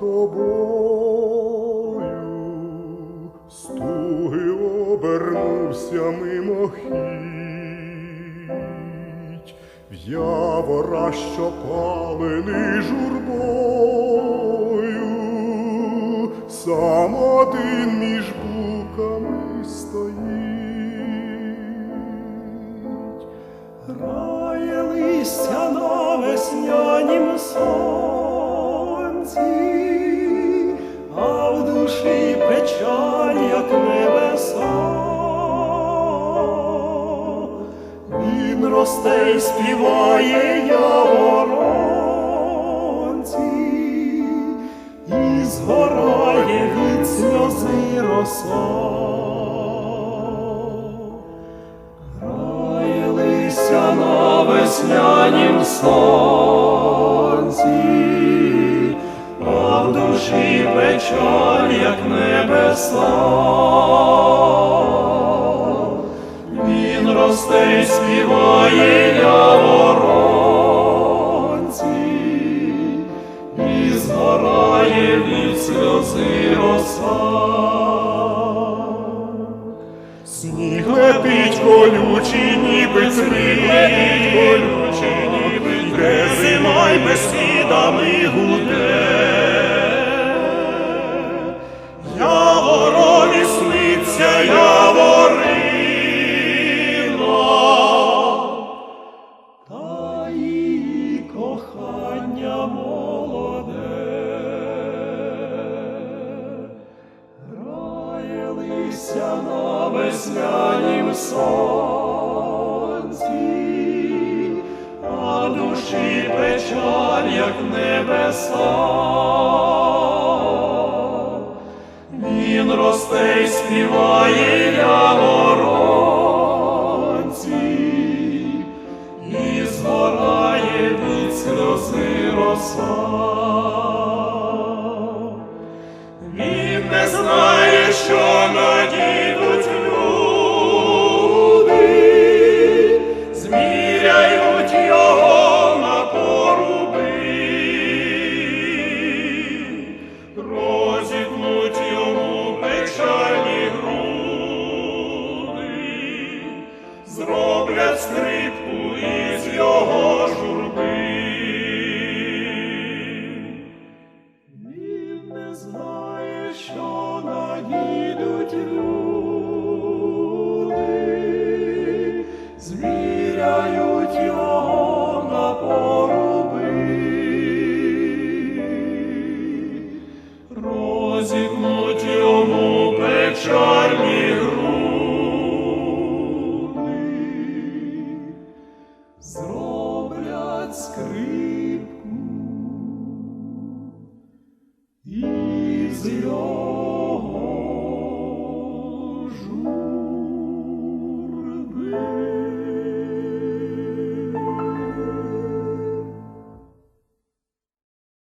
тобою, стуги обернувся мимохідь, в явора, що палений журбою, сам один між буками стоїть. На веснянім сонці, а в душі печаль, як небеса. Він росте й співає яворонці, і згорає від сльози роса. Веснянім сонці, а в душі печаль, як небеса. Він росте й співає яворонці, і згорає від сльози роса. Летить колючий, ніби цвіт, колючий, ніби Де зима й бесідами гуде, Яворові сниться яворина, та її кохання молоде, грає листя на сонці, а душі печаль, як небеса. Він росте й співає яворонці, і згорає від сльози роса. зроблять скрипку із його журби. Він не знає. is the